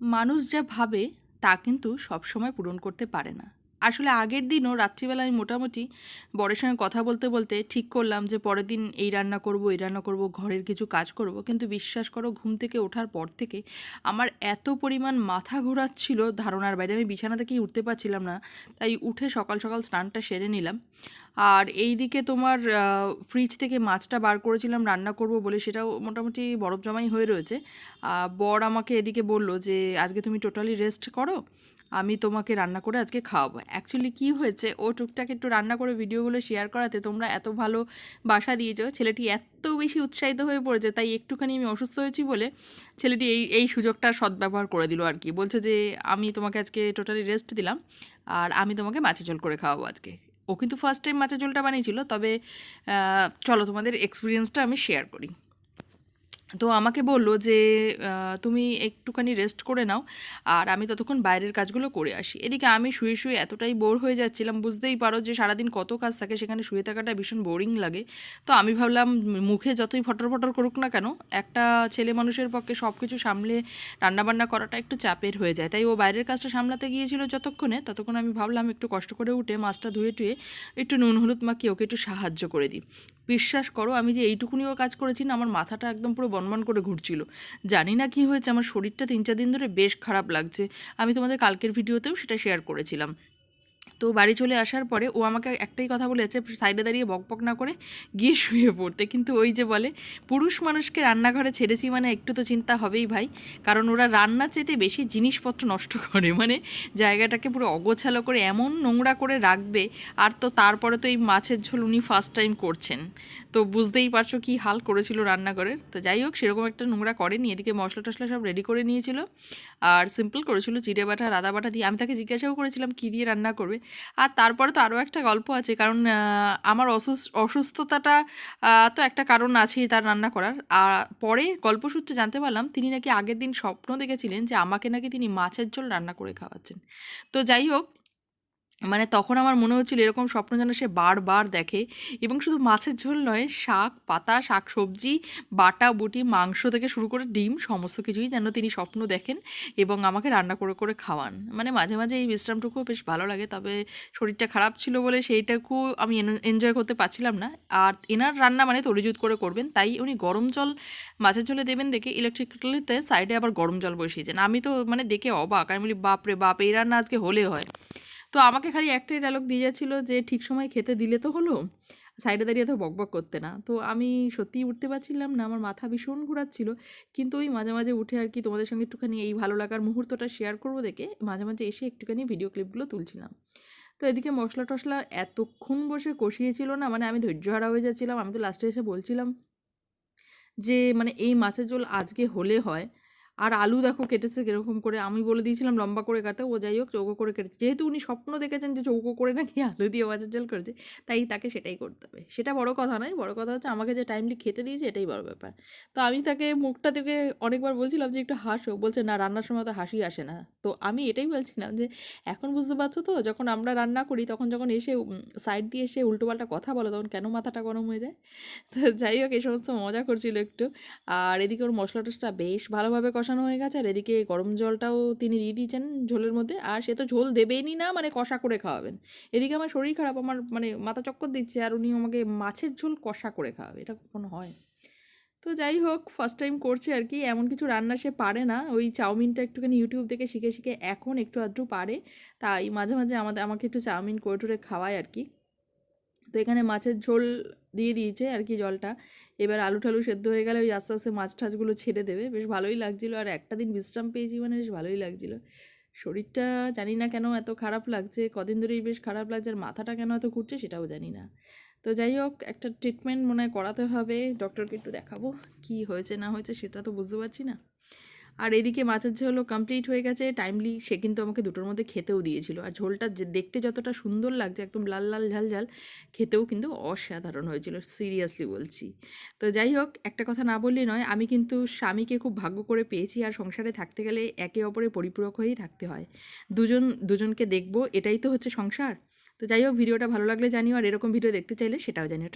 মানুষ যা ভাবে তা কিন্তু সবসময় পূরণ করতে পারে না। আসলে আগের দিনও রাত্রিবেলা আমি মোটামুটি বরের সঙ্গে কথা বলতে বলতে ঠিক করলাম যে পরের দিন এই রান্না করব, এই রান্না করব, ঘরের কিছু কাজ করব। কিন্তু বিশ্বাস করো, ঘুম থেকে ওঠার পর থেকে আমার এত পরিমাণ মাথা ঘোরাচ্ছিল ধারণার বাইরে। আমি বিছানা থেকেই উঠতে পারছিলাম না, তাই উঠে সকাল সকাল স্নানটা সেরে নিলাম। আর এই দিকে তোমার ফ্রিজ থেকে মাছটা বার করেছিলাম, রান্না করব বলে সেটাও মোটামুটি বরফ জমাই হয়ে রয়েছে। বর আমাকে এদিকে বলল যে, আজকে তুমি টোটালি রেস্ট করো, আমি তোমাকে রান্না করে আজকে খাওয়াবো। অ্যাকচুয়ালি কী হয়েছে? ও টুকটাক একটু রান্না করে ভিডিওগুলো শেয়ার করাতে তোমরা এত ভালো বাসা দিয়েছ। ছেলেটি এত বেশি উৎসাহিত হয়ে পড়েছে, তাই একটুখানি আমি অসুস্থ হয়েছি বলে ছেলেটি এই এই সুযোগটা সদ্ব্যবহার করে দিল আর কি। বলছে যে, আমি তোমাকে আজকে টোটালি রেস্ট দিলাম আর আমি তোমাকে মাছের ঝোল করে খাওয়াবো আজকে। ও কিন্তু ফার্স্ট টাইম মাছের ঝোলটা বানিয়েছিল, তবে চলো তোমাদের এক্সপিরিয়েন্সটা আমি শেয়ার করি। তো আমাকে বলল যে তুমি একটুখানি রেস্ট করে নাও, আর আমি ততক্ষণ বাইরের কাজগুলো করে আসি। এদিকে আমি শুয়ে শুয়ে এতটাই বোর হয়ে যাচ্ছিলাম, বুঝতেই পারো যে সারাদিন কত কাজ থাকে, সেখানে শুয়ে থাকাটা ভীষণ বোরিং লাগে। তো আমি ভাবলাম, মুখে যতই ফটর ফটর করুক না কেন, একটা ছেলে মানুষের পক্ষে সব কিছু সামলে রান্নাবান্না করাটা একটু চাপের হয়ে যায়। তাই ও বাইরের কাজটা সামলাতে গিয়েছিল যতক্ষণে, ততক্ষণ আমি ভাবলাম একটু কষ্ট করে উঠে, মাছটা ধুয়ে টুয়ে একটু নুন হলুদ মাখিয়ে ওকে একটু সাহায্য করে দিই। বিশ্বাস করো, আমি যে এইটুকুনিও কাজ করেছি না, আমার মাথাটা একদম পুরো বনবন করে ঘুরছিল। জানি না কি হয়েছে, আমার শরীরটা তিন চার দিন ধরে বেশ খারাপ লাগছে। আমি তোমাদের কালকের ভিডিওতেও সেটা শেয়ার করেছিলাম। তো বাড়ি চলে আসার পরে ও আমাকে একটাই কথা বলেছে, সাইডে দাঁড়িয়ে বকবক না করে গিয়ে শুয়ে পড়তে। কিন্তু ওই যে বলে, পুরুষ মানুষকে রান্নাঘরে ছেড়েছি মানে একটু তো চিন্তা হবেই ভাই। কারণ ওরা রান্না চেতে বেশি জিনিসপত্র নষ্ট করে। মানে জায়গাটাকে পুরো অগোছালো করে, এমন নোংরা করে রাখবে। আর তো তারপরে তো এই মাছের ঝোল উনি ফার্স্ট টাইম করছেন। তো বুঝতেই পারছ কি হাল করেছিল রান্নাঘরের। তো যাই হোক, সেরকম একটা নোংরা করেনি। এদিকে মশলা টশলা সব রেডি করে নিয়েছিল। আর সিম্পল করেছিল, জিরে বাটা রাদা বাটা দিয়ে। আমি তাকে জিজ্ঞাসাও করেছিলাম, কী দিয়ে রান্না করবে? আর তারপরে তো আরও একটা গল্প আছে, কারণ আমার অসুস- অসুস্থতাটা তো একটা কারণ আছেই তার রান্না করার। আর পরে গল্পসূত্রে জানতে পারলাম, তিনি নাকি আগের দিন স্বপ্ন দেখেছিলেন যে আমাকে নাকি তিনি মাছের ঝোল রান্না করে খাওয়াচ্ছেন। তো যাই হোক মানে তখন আমার মনে হচ্ছিল এরকম স্বপ্ন যেন সে বারবার দেখে এবং শুধু মাছের ঝোল নয়, শাক, পাতা, শাক সবজি, বাটা, বুটি, মাংস থেকে শুরু করে ডিম, সমস্ত কিছুই যেন তিনি স্বপ্ন দেখেন এবং আমাকে রান্না করে করে খাওয়ান। মানে মাঝে মাঝে এই বিশ্রামটুকুও বেশ ভালো লাগে, তবে শরীরটা খারাপ ছিল বলে সেইটাকু আমি এনজয় করতে পারছিলাম না। আর এনার রান্না মানে তরিজুত করে করবেন, তাই উনি গরম জল মাছের ঝোলে দেবেন দেখে ইলেকট্রিক কেটলিতে সাইডে আবার গরম জল বসিয়েছেন। আমি তো মানে দেখে অবাক, আমি বলি, বাপরে বাপ, এই রান্না আজকে হলে হয়। তো আমাকে খালি একটাই ডায়লগ দিয়ে যাচ্ছিল যে, ঠিক সময় খেতে দিলে তো হলো সাইডে দাঁড়িয়ে তো বকবক করতে না। তো আমি সত্যিই উঠতে পারছিলাম না, আমার মাথা ভীষণ ঘোরাচ্ছিল। কিন্তু ওই মাঝে মাঝে উঠে আর কি তোমাদের সঙ্গে একটুখানি এই ভালো লাগার মুহূর্তটা শেয়ার করব দেখে মাঝে মাঝে এসে একটুখানি ভিডিও ক্লিপগুলো তুলছিলাম। তো এদিকে মশলা টশলা এতক্ষণ বসে কষিয়েছিল না মানে আমি ধৈর্যহারা হয়ে যাচ্ছিলাম। আমি তো লাস্টে এসে বলছিলাম যে মানে এই মাছের ঝোল আজকে হলে হয়। আর আলু দেখো কেটেছে কীরকম করে। আমি বলে দিয়েছিলাম লম্বা করে কাটে ও যাই হোক চৌকো করে কেটেছে। যেহেতু উনি স্বপ্ন দেখেছেন যে চৌকো করে নাকি আলু দিয়ে মাছের ঝোল করেছে, তাই তাকে সেটাই করতে হবে। সেটা বড় কথা নয়, বড় কথা হচ্ছে আমাকে যে টাইমলি খেতে দিয়েছে এটাই বড় ব্যাপার। তো আমি তাকে মুখটা থেকে অনেকবার বলছিলাম যে একটু হাসো, বলছে, না, রান্নার সময় তো হাসি আসে না। তো আমি এটাই বলছিলাম যে, এখন বুঝতে পারছ তো, যখন আমরা রান্না করি, তখন যখন এসে সাইড দিয়ে এসে উল্টোপাল্টা কথা বলে, তখন কেন মাথাটা গরম হয়ে যায়? তো যাই হোক, এই সমস্ত মজা করছিল একটু। আর এদিকে ওর মশলা টশলা বেশ ভালোভাবে কষানো হয়ে গেছে আর এদিকে গরম জলটাও তিনি দিয়ে দিয়েছেন ঝোলের মধ্যে। আর সে তো ঝোল দেবেনই না মানে কষা করে খাওয়াবেন। এদিকে আমার শরীর খারাপ, আমার মানে মাথা চক্কর দিচ্ছে আর উনি আমাকে মাছের ঝোল কষা করে খাওয়াবে, এটা কখনো হয় তো যাই হোক ফার্স্ট টাইম করছে আর কি, এমন কিছু রান্না সে পারে না। ওই চাউমিনটা একটুখানি ইউটিউব থেকে শিখে শিখে এখন একটু আধটু পারে। তাই মাঝে মাঝে আমাদের, আমাকে একটু চাউমিন করে টুরে খাওয়ায় আর কি। তো এখানে মাছের ঝোল দিয়ে দিয়েছে আর কি জলটা। এবার আলু ঠালু সেদ্ধ হয়ে গেলে ওই আস্তে আস্তে মাছ টাছগুলো ছেড়ে দেবে। বেশ ভালোই লাগছিল। আর একটা দিন বিশ্রাম পেয়েছি মানে বেশ ভালোই লাগছিল। শরীরটা জানি না কেন এত খারাপ লাগছে। কদিন ধরেই বেশ খারাপ লাগছে। আর মাথাটা কেন এত ঘুরছে সেটাও জানি না। তো যাই হোক, একটা ট্রিটমেন্ট মনে হয় করাতে হবে। ডক্টরকে একটু দেখাবো কি হয়েছে না হয়েছে সেটা তো বুঝতে পারছি না। আর এদিকে মাছের ঝোলও কমপ্লিট হয়ে গেছে। টাইমলি সে কিন্তু আমাকে দুটোর মধ্যে খেতেও দিয়েছিল। আর ঝোলটা যে দেখতে যতটা সুন্দর লাগছে, একদম লাল লাল, ঝাল ঝাল, খেতেও কিন্তু অসাধারণ হয়েছিল সিরিয়াসলি বলছি। তো যাই হোক, একটা কথা না বললেই নয়, আমি কিন্তু স্বামীকে খুব ভাগ্য করে পেয়েছি আর সংসারে থাকতে গেলে একে অপরের পরিপূরক হয়েই থাকতে হয়। দুজন, দুজনকে দেখব, এটাই তো হচ্ছে সংসার। তো যাই হোক, ভিডিওটা ভালো লাগলে জানিও, আর এরকম ভিডিও দেখতে চাইলে সেটাও জানিও।